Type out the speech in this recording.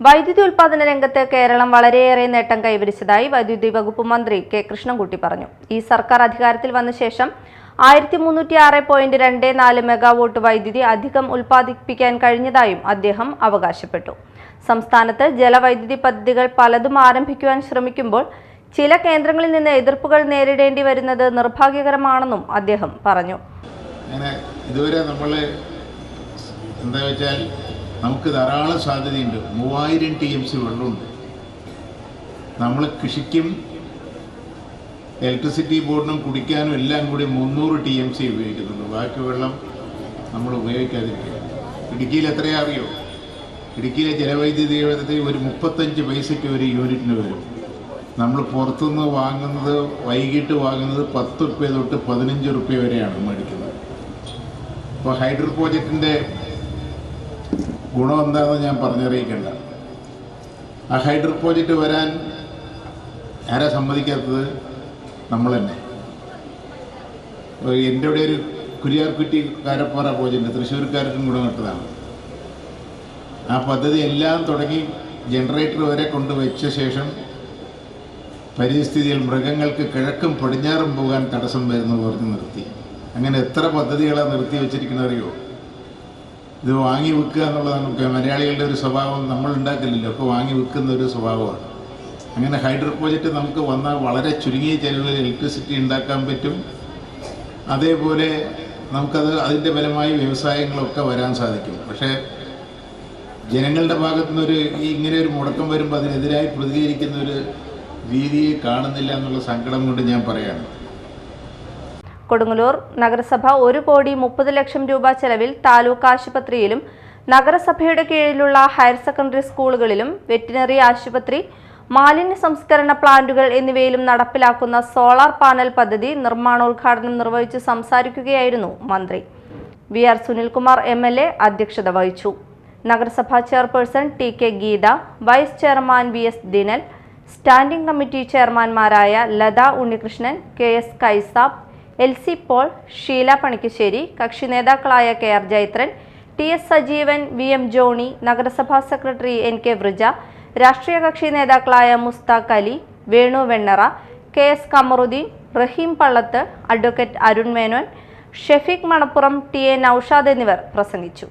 വൈദ്യുതി ഉൽപാദന രംഗത്ത് കേരളം വളരെയേറെ നേട്ടം കൈവരിച്ചതായി വൈദ്യുതി വകുപ്പ് മന്ത്രി കെ കൃഷ്ണൻകുട്ടി പറഞ്ഞു. ഈ സർക്കാർ അധികാരത്തിൽ വന്ന ശേഷം ആയിരത്തി മുന്നൂറ്റി ആറ് പോയിന്റ് രണ്ട് നാല് മെഗാവോട്ട് വൈദ്യുതി അധികം ഉൽപ്പാദിപ്പിക്കാൻ കഴിഞ്ഞതായും അദ്ദേഹം അവകാശപ്പെട്ടു. സംസ്ഥാനത്ത് ജലവൈദ്യുതി പദ്ധതികൾ പലതും ആരംഭിക്കുവാൻ ശ്രമിക്കുമ്പോൾ ചില കേന്ദ്രങ്ങളിൽ നിന്ന് എതിർപ്പുകൾ നേരിടേണ്ടി വരുന്നത് നിർഭാഗ്യകരമാണെന്നും അദ്ദേഹം പറഞ്ഞു. ഇതുവരെ നമ്മൾ എന്താ വെച്ചാൽ നമുക്ക് ധാരാളം സാധ്യതയുണ്ട്. മൂവായിരം ടി എം സി വെള്ളമുണ്ട്. നമ്മൾ കൃഷിക്കും ഇലക്ട്രിസിറ്റി ബോർഡിനും കുടിക്കാനും എല്ലാം കൂടി മുന്നൂറ് ടി എം സി ഉപയോഗിക്കുന്നുണ്ട്. ബാക്കി വെള്ളം നമ്മൾ ഉപയോഗിക്കാതിരിക്കുക. ഇടുക്കിയിൽ എത്രയാ അറിയോ? ഇടുക്കിയിലെ ജലവൈദ്യുതി യുദ്ധത്തിൽ ഒരു മുപ്പത്തഞ്ച് പൈസയ്ക്ക് ഒരു യൂണിറ്റിന് വരും. നമ്മൾ പുറത്തുനിന്ന് വാങ്ങുന്നത് വൈകിട്ട് വാങ്ങുന്നത് പത്ത് റുപ്യ തൊട്ട് പതിനഞ്ച് റുപ്യ വരെയാണ് മേടിക്കുന്നത്. അപ്പോൾ ഹൈഡ്രോ പ്രോജക്റ്റിന്റെ ഗുണം എന്താണെന്ന് ഞാൻ പറഞ്ഞറിയിക്കണ്ട. ആ ഹൈഡ്രോ പ്രോജക്റ്റ് വരാൻ ആരാ സമ്മതിക്കാത്തത്? നമ്മൾ തന്നെ എന്റെ ഇവിടെ ഒരു കുരിയാർക്കുറ്റി കാരപ്പാറ പ്രോജക്റ്റ് തൃശ്ശൂർക്കാർക്കും ഗുണം കിട്ടതാണ് ആ പദ്ധതി എല്ലാം തുടങ്ങി ജനറേറ്റർ വരെ കൊണ്ടുവച്ച ശേഷം പരിസ്ഥിതിയിൽ മൃഗങ്ങൾക്ക് കിഴക്കും പടിഞ്ഞാറും പോകാൻ തടസ്സം വരുന്നു പറഞ്ഞ് നിർത്തി. അങ്ങനെ എത്ര പദ്ധതികളാണ് നിർത്തി വെച്ചിരിക്കുന്നത് അറിയോ ഇത് വാങ്ങി വിൽക്കുക എന്നുള്ളത് നമുക്ക് മലയാളികളുടെ ഒരു സ്വഭാവം നമ്മൾ ഉണ്ടാക്കില്ലല്ലോ. ഒക്കെ വാങ്ങി വിൽക്കുന്ന ഒരു സ്വഭാവമാണ്. അങ്ങനെ ഹൈഡ്രോ പ്രോജക്റ്റ് നമുക്ക് വന്നാൽ വളരെ ചുരുങ്ങിയ ചെലവിൽ ഇലക്ട്രിസിറ്റി ഉണ്ടാക്കാൻ പറ്റും. അതേപോലെ നമുക്കത് അതിന്റെ ഫലമായി വ്യവസായങ്ങളൊക്കെ വരാൻ സാധിക്കും. പക്ഷേ ജനങ്ങളുടെ ഭാഗത്തു നിന്നൊരു ഇങ്ങനെ ഒരു മുടക്കം വരുമ്പോൾ അതിനെതിരായി പ്രതികരിക്കുന്ന ഒരു രീതിയെ കാണുന്നില്ല എന്നുള്ള സങ്കടം കൊണ്ട് ഞാൻ പറയാണ്. കൊടുങ്ങല്ലൂർ നഗരസഭ ഒരു കോടി മുപ്പത് ലക്ഷം രൂപ ചെലവിൽ താലൂക്ക് ആശുപത്രിയിലും നഗരസഭയുടെ കീഴിലുള്ള ഹയർ സെക്കൻഡറി സ്കൂളുകളിലും വെറ്റിനറി ആശുപത്രി മാലിന്യ സംസ്കരണ പ്ലാന്റുകൾ എന്നിവയിലും നടപ്പിലാക്കുന്ന സോളാർ പാനൽ പദ്ധതി നിർമ്മാണോദ്ഘാടനം നിർവഹിച്ച് സംസാരിക്കുകയായിരുന്നു മന്ത്രി. V R Sunilkumar M L A അധ്യക്ഷത വഹിച്ചു. നഗരസഭാ chairperson T K Geetha vice chairman V S Dinal standing committee ചെയർമാൻമാരായ Latha Unnikrishnan K S Kaisab L C Paul Sheela Panikkassery കക്ഷി നേതാക്കളായ K R Jaithran T S Sajeevan V M Johnny നഗരസഭാ secretary N K Vrija രാഷ്ട്രീയ കക്ഷി നേതാക്കളായ Mustaq Ali Venu Vennara K S Kamaruddin Raheem Pallath advocate Arun Menon Shafeeq Manappuram T A Noushad എന്നിവർ പ്രസംഗിച്ചു.